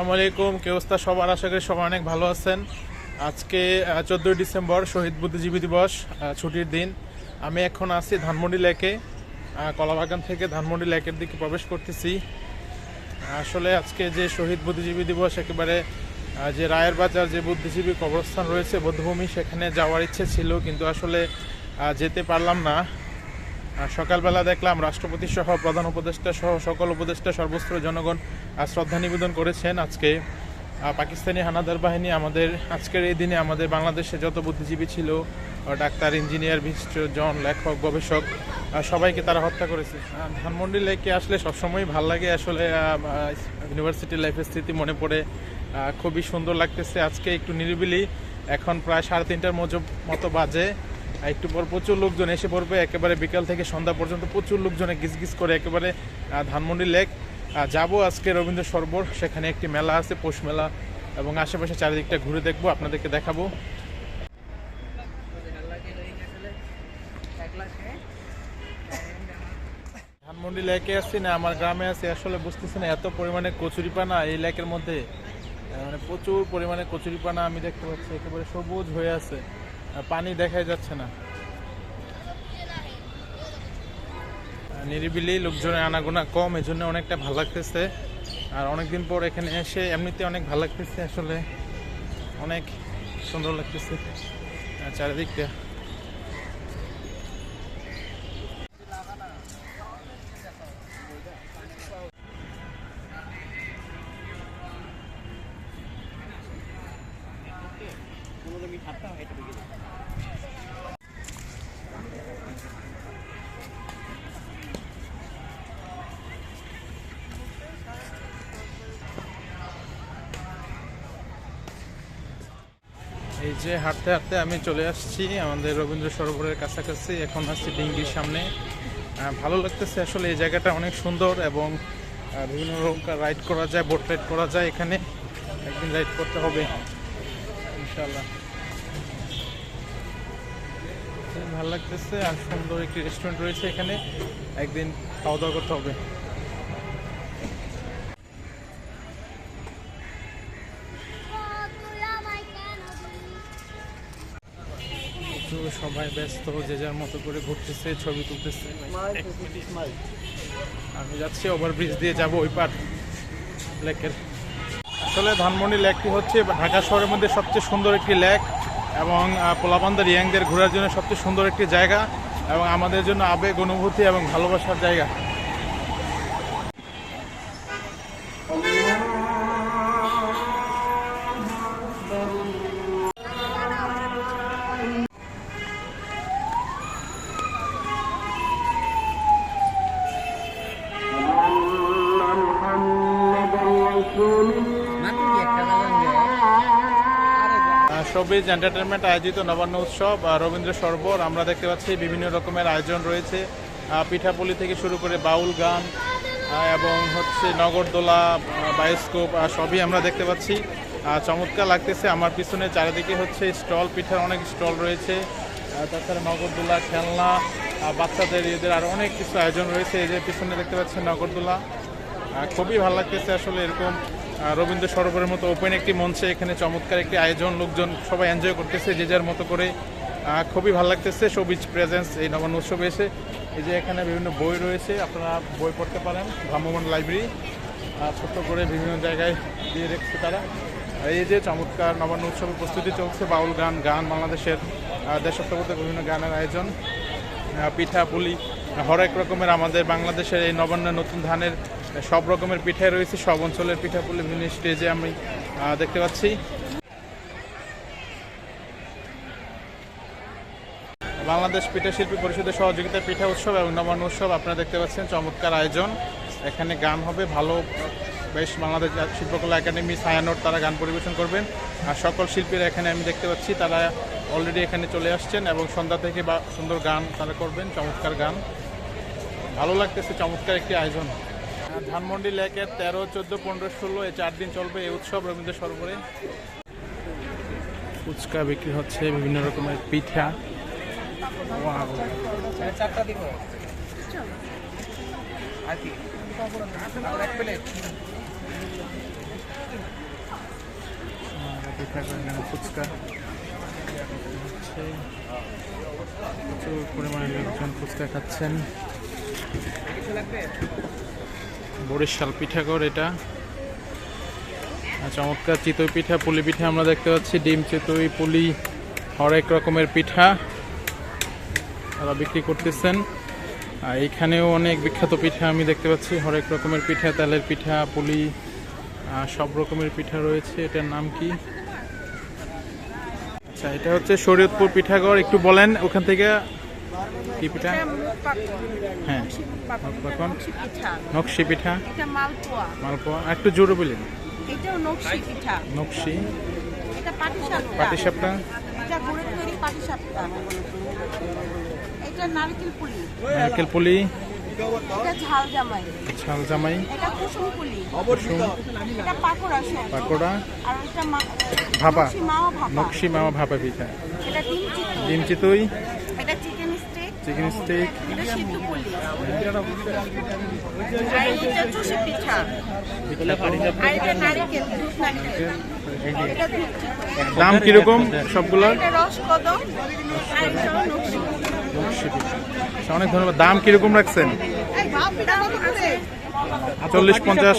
আসসালামু আলাইকুম, কে অবস্থা সবার? আশা করি সবাই অনেক ভালো আছেন। আজকে চোদ্দোই ডিসেম্বর, শহীদ বুদ্ধিজীবী দিবস ছুটির দিন। আমি এখন আছি ধানমন্ডি লেকে কলাবাগান থেকে ধানমন্ডি লেকের দিকে প্রবেশ করতেছি। আসলে আজকে যে শহীদ বুদ্ধিজীবী দিবস, একেবারে যে রায়ের বাজার, যে বুদ্ধিজীবী কবরস্থান রয়েছে, বৌদ্ধভূমি, সেখানে যাওয়ার ইচ্ছে ছিল, কিন্তু আসলে যেতে পারলাম না। সকালবেলা দেখলাম রাষ্ট্রপতি সহ প্রধান উপদেষ্টা সহ সকল উপদেষ্টা সর্বস্তর জনগণ শ্রদ্ধা নিবেদন করেছেন আজকে। পাকিস্তানি হানাদার বাহিনী আমাদের, আজকের এই দিনে আমাদের বাংলাদেশে যত বুদ্ধিজীবী ছিল ডাক্তার, ইঞ্জিনিয়ার বিশিষ্ট জন, লেখক, গবেষক সবাইকে তারা হত্যা করেছে। ধানমন্ডি লেকে আসলে সবসময় ভালো লাগে আসলে ইউনিভার্সিটি লাইফের স্মৃতি মনে পড়ে। খুবই সুন্দর লাগতেছে আজকে একটু নিরিবিলি। এখন প্রায় সাড়ে তিনটার মতো- বাজে। একটু পর প্রচুর লোকজন এসে পড়বে, একেবারে বিকাল থেকে সন্ধ্যা পর্যন্ত প্রচুর লোকজনে গিজ গিজ করে একেবারে ধানমন্ডি লেক। যাব আজকে রবীন্দ্র সরোবর, সেখানে একটি মেলা আছে, পৌষ মেলা, এবং আশেপাশে চারিদিকটা ঘুরে দেখব, আপনাদেরকে দেখাবো। ধানমন্ডি লেকে আসছি না, আমার গ্রামে আছি, আসলে বুঝতেছি না, এত পরিমাণে কচুরিপানা এই লেকের মধ্যে। মানে প্রচুর পরিমাণে কচুরিপানা আমি দেখতে পাচ্ছি, একেবারে সবুজ হয়ে আছে। পানি দেখাই যাচ্ছে না। নিরিবিলি লোকজনের আনাগোনা কম এই জন্য অনেকটা ভালো লাগতেছে। আর অনেকদিন পর এখানে এসে এমনিতে অনেক ভালো লাগতেছে আসলে। অনেক সুন্দর লাগতেছে। এই যে হাঁটতে হাঁটতে আমি চলে আসছি, আমাদের রবীন্দ্র সরোবরের কাছাকাছি। এখন আসছি ডিঙ্গির সামনে। ভালো লাগতেছে আসলে এই জায়গাটা অনেক সুন্দর এবং বিভিন্ন রকম রাইড করা যায় বোট রাইড করা যায় এখানে। একদিন রাইড করতে হবে। ইনশাল্লাহ ভালো লাগতেছে আর সুন্দর একটি রেস্টুরেন্ট রয়েছে এখানে। একদিন খাওয়া দাওয়া করতে হবে। সবাই ব্যস্ত, যে যার মতো করে ঘুরতেছে, ছবি তুলতেছে। আমি যাচ্ছি ওভারব্রিজ দিয়ে যাব ওই পার লেকের। আসলে ধানমন্ডি লেকটি হচ্ছে ঢাকা শহরের মধ্যে সবচেয়ে সুন্দর একটি লেক। এবং পোলাপান্দার ইয়াংদের ঘোরার জন্য সবচেয়ে সুন্দর একটি জায়গা এবং আমাদের জন্য আবেগ, অনুভূতি এবং ভালোবাসার জায়গা। শোবিজ এন্টারটেনমেন্ট আয়োজিত নবান্ন উৎসব রবীন্দ্র সরোবর, আমরা দেখতে পাচ্ছি বিভিন্ন রকমের আয়োজন রয়েছে। পিঠাপুলি থেকে শুরু করে বাউল গান এবং হচ্ছে নগরদোলা বায়োস্কোপ সবই আমরা দেখতে পাচ্ছি। চমৎকার লাগতেছে। আমার পিছনে চারিদিকে হচ্ছে স্টল, পিঠার অনেক স্টল রয়েছে। তাছাড়া নগরদোলা, খেলনা বাচ্চাদের, এদের আরও অনেক কিছু আয়োজন রয়েছে। এই যে পিছনে দেখতে পাচ্ছি নগরদোলা। খুবই ভালো লাগতেছে আসলে এরকম। রবীন্দ্র সরোবরের মতো ওপেন একটি মঞ্চে এখানে চমৎকার একটি আয়োজন, লোকজন সবাই এনজয় করতেছে, যে যার মতো করে খুবই ভালো লাগতেছে সবিজ প্রেজেন্স এই নবান্ন উৎসবে এসে। এই যে এখানে বিভিন্ন বই রয়েছে, আপনারা বই পড়তে পারেন ভ্রাম্যমান লাইব্রেরি ছোট্ট করে বিভিন্ন জায়গায় দিয়ে রেখেছে তারা। এই যে চমৎকার নবান্ন উৎসবের প্রস্তুতি চলছে, বাউল গান গান, বাংলাদেশের দেশাত্মবোধক বিভিন্ন গানের আয়োজন। পিঠা, পুলি, হরেক রকমের আমাদের বাংলাদেশের এই নবান্ন নতুন ধানের সব রকমের পিঠাই রয়েছে, সব অঞ্চলের পিঠা পুলি বিভিন্ন স্টেজে আমি দেখতে পাচ্ছি। বাংলাদেশ পিঠা শিল্পী পরিষদের সহযোগিতায় পিঠা উৎসব এবং নবান্ন উৎসব, আপনারা দেখতে পাচ্ছেন চমৎকার আয়োজন। এখানে গান হবে, ভালো, বেশ বাংলাদেশ শিল্পকলা একাডেমি, ছায়ানোট, তারা গান পরিবেশন করবেন। আর সকল শিল্পীরা এখানে আমি দেখতে পাচ্ছি, তারা অলরেডি এখানে চলে আসছেন এবং সন্ধ্যা থেকে বা সুন্দর গান তারা করবেন, চমৎকার গান। ভালো লাগতেছে, চমৎকার একটি আয়োজন। ধানমন্ডি লেকের তেরো চোদ্দ পনেরো ষোলো এই চার দিন চলবে এই উৎসব রবীন্দ্র সরোবরে। ফুচকা বিক্রি হচ্ছে বিভিন্ন রকমের পিঠা। ফুচকা। প্রচুর পরিমাণে লোকজন ফুচকা খাচ্ছেন। বরিশাল পিঠাগড় এটা। চমৎকার চিতই পিঠা, পুলি পিঠা আমরা দেখতে পাচ্ছি। ডিম, চিতই, পুলি, হরেক রকমের পিঠা তারা বিক্রি করতেছেন। আর এখানেও অনেক বিখ্যাত পিঠা আমি দেখতে পাচ্ছি। হরেক রকমের পিঠা, তেলের পিঠা, পুলি সব রকমের পিঠা রয়েছে। এটার নাম কি? আচ্ছা এটা হচ্ছে শরীয়তপুর পিঠাগড়। একটু বলেন, ওখান থেকে কি পিঠা হ্যাঁ। পাকন নকশি পিঠা। মালপোয়া। একটু জোরে বলেন। এটাও নকশি পিঠা। নকশি। এটা পাটিসাপটা। পাটিসাপটা? এটা গুড়ের তৈরি পাটিসাপটা। এটা নারকেল পুলি। নারকেল পুলি। এটা ঝাল জামাই। ঝাল জামাই। এটা কুসুম পুলি। কুসুম। এটা পাকোড়া পাকোড়া। আর এটা ভাপা। নকশি ভাপা। মামা ভাপা পিঠা। এটা ডিম চিতই। ডিম চিকেন স্টেক। দাম কীরকম সবগুলোর আচ্ছা, অনেক ধন্যবাদ। দাম কীরকম রাখছেন? চল্লিশ পঞ্চাশ।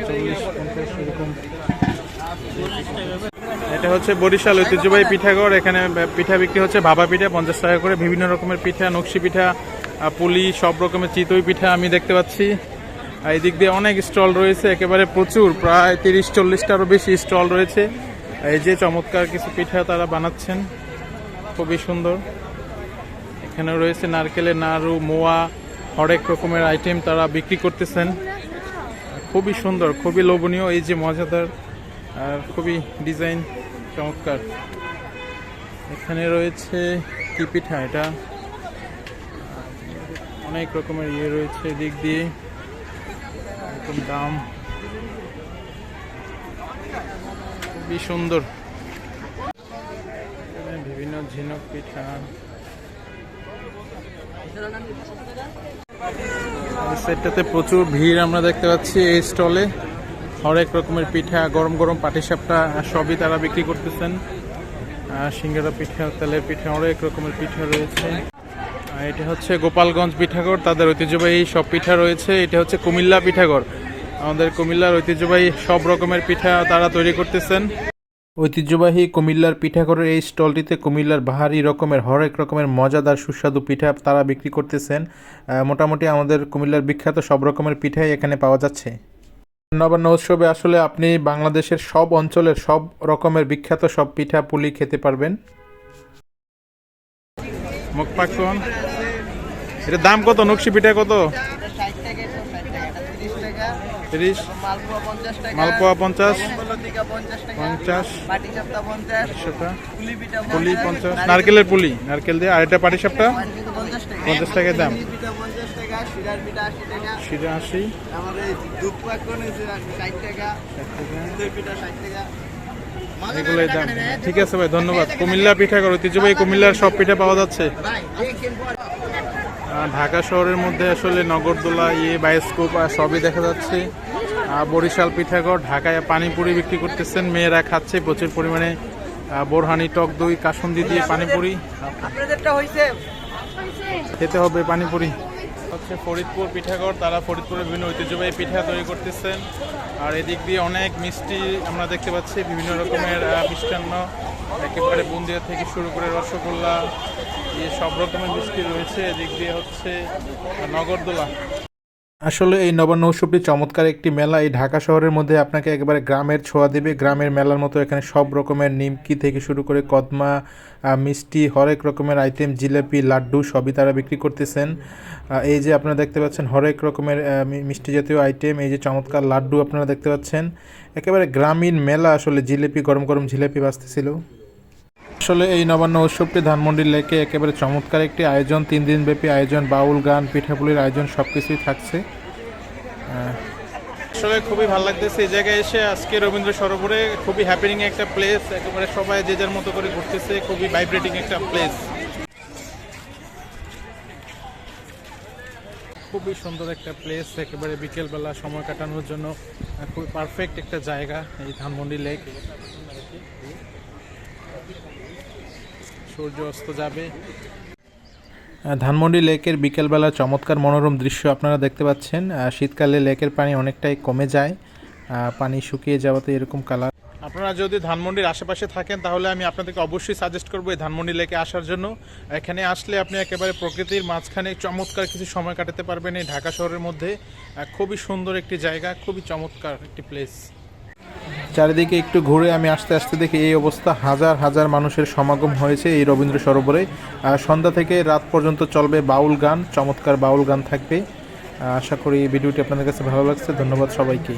চল্লিশ পঞ্চাশ এরকম। এটা হচ্ছে বরিশাল ঐতিহ্যবাহী পিঠাগড় এখানে পিঠা বিক্রি হচ্ছে ভাবা পিঠা, পঞ্চাশ টাকা করে, বিভিন্ন রকমের পিঠা, নকশি পিঠা পুলি, সব রকমের চিতই পিঠা আমি দেখতে পাচ্ছি। আর এই দিক দিয়ে অনেক স্টল রয়েছে, একেবারে প্রচুর, প্রায় তিরিশ চল্লিশটারও বেশি স্টল রয়েছে। এই যে চমৎকার কিছু পিঠা তারা বানাচ্ছেন, খুবই সুন্দর। এখানে রয়েছে নারকেলের নাড়ু, মোয়া, হরেক রকমের আইটেম তারা বিক্রি করতেছেন। খুবই সুন্দর, খুবই লোভনীয়, এই যে মজাদার আর খুবই ডিজাইন চমৎকার। এখানে রয়েছে কি পিঠা এটা অনেক রকমের ইয়ে রয়েছে দিক দিয়ে। একদম দাম। খুবই সুন্দর। বিভিন্ন ঝিনুক পিঠা। সাইডটাতে প্রচুর ভিড় আমরা দেখতে পাচ্ছি এই স্টলে। হরেক রকমের পিঠা, গরম গরম পাটিসাপটা সবই তারা বিক্রি করতেছেন। সিঙ্গারা পিঠা, তেলের পিঠা, অনেক রকমের পিঠা রয়েছে। এটা হচ্ছে গোপালগঞ্জ পিঠাগড় তাদের ঐতিহ্যবাহী সব পিঠা রয়েছে। এটা হচ্ছে কুমিল্লা পিঠাগড় আমাদের কুমিল্লার ঐতিহ্যবাহী সব রকমের পিঠা তারা তৈরি করতেছেন। ঐতিহ্যবাহী কুমিল্লার পিঠাঘরের এই স্টলটিতে কুমিল্লার বাহারি রকমের, হরেক রকমের মজাদার সুস্বাদু পিঠা তারা বিক্রি করতেছেন। মোটামুটি আমাদের কুমিল্লার বিখ্যাত সব রকমের পিঠাই এখানে পাওয়া যাচ্ছে। নবান্ন উৎসবে আসলে আপনি বাংলাদেশের সব অঞ্চলের সব রকমের বিখ্যাত সব পিঠা পুলি খেতে পারবেন। মুখ এটার দাম কত? নকশি পিঠা কত ষাট টাকা এটা ষাট টাকা এটা তিরিশ টাকা তিরিশ মালপোয়া পঞ্চাশ পঞ্চাশ পাটি পুলি পঞ্চাশ নারকেলের পুলি। নারকেল দিয়ে আর এটা কিন্তু পঞ্চাশ টাকা। দাম। শিরা আশি এগুলোই দাম। ঠিক আছে ভাই ধন্যবাদ। কুমিল্লা পিঠা করো ঐতিহ্যবাহী কুমিল্লার সব পিঠা পাওয়া যাচ্ছে। ঢাকা শহরের মধ্যে আসলে নগরদোলা ইয়ে বায়োস্কোপ আর সবই দেখা যাচ্ছে। বরিশাল পিঠাগড় ঢাকায় পানিপুরি বিক্রি করতেছেন। মেয়েরা খাচ্ছে প্রচুর পরিমাণে বোরহানি টক দই কাসুন্দি দিয়ে পানিপুরি। খেতে হবে পানিপুরি। হচ্ছে ফরিদপুর পিঠাগড় তারা ফরিদপুরের বিভিন্ন ঐতিহ্যবাহী পিঠা তৈরি করতেছেন। আর এদিক দিয়ে অনেক মিষ্টি আমরা দেখতে পাচ্ছি বিভিন্ন রকমের মিষ্টান্ন একেবারে বুন্দিয়া থেকে শুরু করে রসগোল্লা এই সব রকমের মিষ্টি রয়েছে, এদিক দিয়ে হচ্ছে নগরদোলা। আসলে এই নবান্ন উৎসবটি চমৎকার একটি মেলা। এই ঢাকা শহরের মধ্যে আপনাকে একেবারে গ্রামের ছোঁয়া দেবে। গ্রামের মেলার মতো এখানে সব রকমের নিমকি থেকে শুরু করে কদমা মিষ্টি, হরেক রকমের আইটেম, জিলাপি, লাড্ডু সবই তারা বিক্রি করতেছেন। এই যে আপনারা দেখতে পাচ্ছেন হরেক রকমের মিষ্টি জাতীয় আইটেম, এই যে চমৎকার লাড্ডু আপনারা দেখতে পাচ্ছেন। একেবারে গ্রামীণ মেলা আসলে জিলিপি, গরম গরম জিলিপি বাজতেছিল। আসলে এই নবান্ন উৎসবটি ধানমন্ডি লেকে একেবারে চমৎকার একটি আয়োজন। তিন দিন ব্যাপী আয়োজন, বাউল গান, পিঠাপুলির আয়োজন সব কিছুই থাকছে আসলে খুবই ভালো লাগতেছে এই জায়গায় এসে। আজকে রবীন্দ্র সরোবরে খুবই হ্যাপিনিং একটা প্লেস একেবারে সবাই যে যার মতো করে ঘুরতেছে, খুবই ভাইব্রেটিং একটা প্লেস খুবই সুন্দর একটা প্লেস একেবারে বিকেলবেলা সময় কাটানোর জন্য খুবই পারফেক্ট একটা জায়গা এই ধানমন্ডি লেক সূর্য অস্ত যাবে। ধানমন্ডি লেকের বিকেলবেলা চমৎকার মনোরম দৃশ্য আপনারা দেখতে পাচ্ছেন। শীতকালে লেকের পানি অনেকটাই কমে যায়। পানি শুকিয়ে যাওয়াতে এরকম কালার। আপনারা যদি ধানমন্ডির আশেপাশে থাকেন তাহলে আমি আপনাদেরকে অবশ্যই সাজেস্ট করব এই ধানমন্ডি লেকে আসার জন্য। এখানে আসলে আপনি একেবারে প্রকৃতির মাঝখানে চমৎকার কিছু সময় কাটাতে পারবেন এই ঢাকা শহরের মধ্যে। খুবই সুন্দর একটি জায়গা খুবই চমৎকার একটি প্লেস চারিদিকে একটু ঘুরে আমি আস্তে আস্তে দেখি এই অবস্থা। হাজার হাজার মানুষের সমাগম হয়েছে এই রবীন্দ্র সরোবরে। সন্ধ্যা থেকে রাত পর্যন্ত চলবে বাউল গান, চমৎকার বাউল গান থাকবে। আশা করি ভিডিওটি আপনাদের কাছে ভালো লাগছে। ধন্যবাদ সবাইকে।